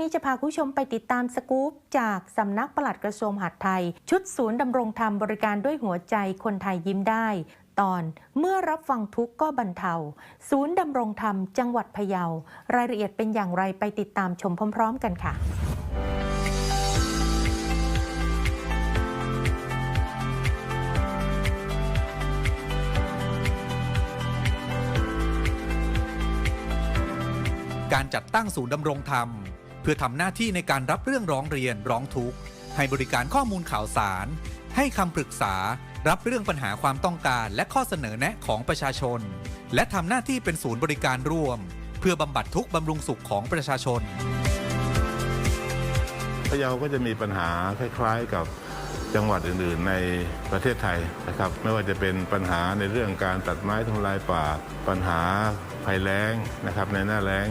นี้จะพาคุณผู้ชมไปติดตามสกู๊ปจากสำนักปลัดกระทรวงมหาดไทย ชุดศูนย์ดำรงธรรมบริการด้วยหัวใจคนไทยยิ้มได้ ตอนเมื่อรับฟังทุกข์ก็บรรเทา ศูนย์ดำรงธรรมจังหวัดพะเยา รายละเอียดเป็นอย่างไรไปติดตามชมพร้อม ๆ กันค่ะการจัดตั้งศูนย์ดำรงธรรม เพื่อทำหน้าที่ในการรับเรื่องร้องเรียนร้องทุกข์ ให้บริการข้อมูลข่าวสาร ให้คำปรึกษา รับเรื่องปัญหาความต้องการ และข้อเสนอแนะของประชาชน และทำหน้าที่เป็นศูนย์บริการร่วม เพื่อบำบัดทุกข์บำรุงสุขของประชาชนพะเยาก็จะมีปัญหาคล้าย ๆ กับจังหวัดอื่น ๆ ในประเทศไทยนะครับ ไม่ว่าจะเป็นปัญหาในเรื่องการตัดไม้ทำลายป่า ปัญหาภัยแล้งนะครับในหน้าแล้ง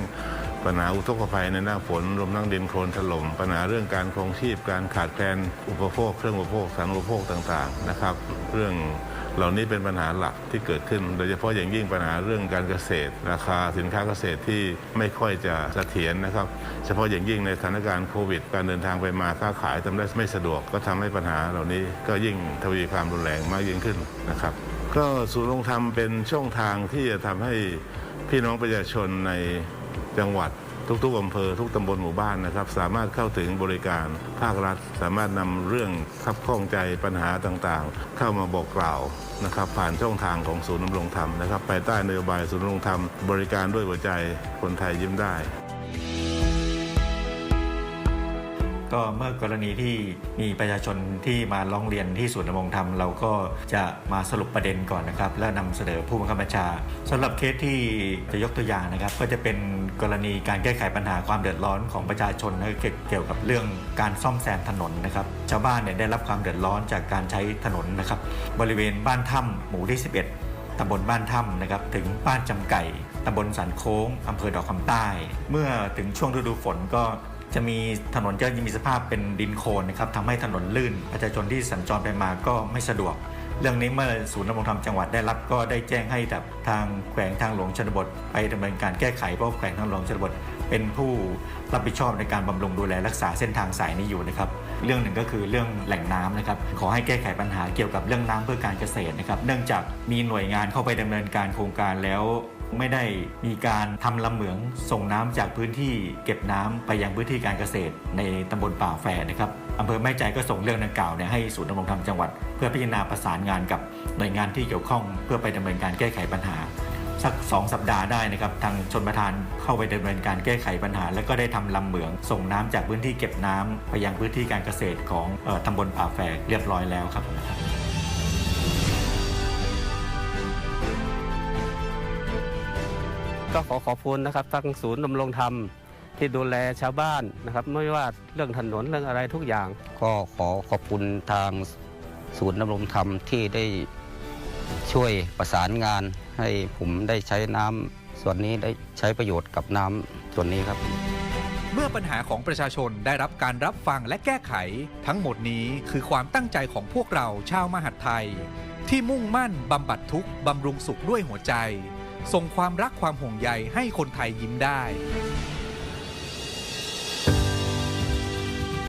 ปัญหาอุทกภัยในหน้าฝนรวมทั้งดินโคลนถล่มปัญหาเรื่องการครงชีพการขาดแคลนอุปโภคเครื่องอุปโภคสารอุปโภคต่างๆนะครับ เรื่องเหล่านี้เป็นปัญหาหลักที่เกิดขึ้น โดยเฉพาะอย่างยิ่งปัญหาเรื่องการเกษตร ราคาสินค้าเกษตรที่ไม่ค่อยจะเสถียรนะครับ เฉพาะอย่างยิ่งในสถานการณ์โควิด การเดินทางไปมาค้าขายทำได้ไม่สะดวกก็ทำให้ปัญหาเหล่านี้ก็ยิ่งทวีความรุนแรงมากยิ่งขึ้นนะครับ ก็ศูนย์ลงธรรมเป็นช่องทางที่จะทำให้พี่น้องประชาชนใน จังหวัดทุกๆอำเภอทุกตำบลหมู่บ้านนะครับ สามารถเข้าถึงบริการภาครัฐ สามารถนำเรื่องขับข้องใจปัญหาต่างๆ เข้ามาบอกกล่าวนะครับ ผ่านช่องทางของศูนย์ดำรงธรรมนะครับภายใต้นโยบายศูนย์ดำรงธรรมบริการด้วยหัวใจคนไทยยิ้มได้ ก็เมื่อกรณีที่มีประชาชนที่มาร้องเรียนที่ศูนย์ดำรงธรรมเราก็จะมาสรุปประเด็นก่อนนะครับ และนำเสนอผู้บังคับบัญชาสำหรับเคสที่จะยกตัวอย่างนะครับ ก็จะเป็นกรณีการแก้ไขปัญหาความเดือดร้อนของประชาชนนะเกี่ยวกับเรื่องการซ่อมแซมถนนนะครับชาวบ้านเนี่ยได้รับความเดือดร้อนจากการใช้ถนนนะครับบริเวณบ้านถ้ำหมู่ที่ 11ตำบลบ้านถ้ำนะครับถึงบ้านจำไก่ตำบลสันโค้งอำเภอดอกคำใต้ เมื่อถึงช่วงฤดูฝนก็ จะมีถนนจะมีสภาพเป็นดินโคลนนะครับทำให้ถนนลื่น ประชาชนที่สัญจรไปมาก็ไม่สะดวก เรื่องนี้เมื่อศูนย์ดำรงธรรมจังหวัดได้รับก็ได้แจ้งให้กับทางแขวงทางหลวงชนบท ไปดำเนินการแก้ไขเพราะแขวงทางหลวงชนบท เป็นผู้รับผิดชอบในการบำรุงดูแลรักษาเส้นทางสายนี้อยู่นะครับเรื่องหนึ่งก็คือเรื่องแหล่งน้ำนะครับขอให้แก้ไขปัญหาเกี่ยวกับเรื่องน้ำเพื่อการเกษตรนะครับเนื่องจากมีหน่วยงานเข้าไปดำเนินการโครงการแล้ว ไม่ได้มีการทำลำเหมืองส่งน้ำจากพื้นที่เก็บน้ำไปยังพื้นที่การเกษตร ในตำบลป่าแฝดนะครับอำเภอแม่ใจก็ส่งเรื่องดังกล่าวเนี่ยให้ศูนย์ดำรงธรรมจังหวัด เพื่อพิจารณาประสานงานกับหน่วยงานที่เกี่ยวข้อง เพื่อไปดำเนินการแก้ไขปัญหา สัก 2 สัปดาห์ได้นะครับทางชนประทานเข้าไปดำเนินการแก้ไขปัญหา แล้วก็ได้ทำลำเหมือง ส่งน้ำจากพื้นที่เก็บน้ำไปยังพื้นที่การเกษตรของออตำบลป่าแฝกเรียบร้อยแล้วครับ ก็ขอขอบคุณนะครับทั้งศูนย์ดำรงธรรมที่ดูแลชาวบ้านนะครับ ไม่ว่าเรื่องถนนเรื่องอะไรทุกอย่าง ก็ขอขอบคุณทางศูนย์ดำรงธรรมที่ได้ช่วยประสานงาน ให้ผมได้ใช้น้ำส่วนนี้ได้ใช้ประโยชน์กับน้ำส่วนนี้ครับ เมื่อปัญหาของประชาชนได้รับการรับฟังและแก้ไข ทั้งหมดนี้คือความตั้งใจของพวกเราชาวมหาดไทย ที่มุ่งมั่นบำบัดทุกข์บำรุงสุขด้วยหัวใจ ส่งความรักความห่วงใยให้คนไทยยิ้มได้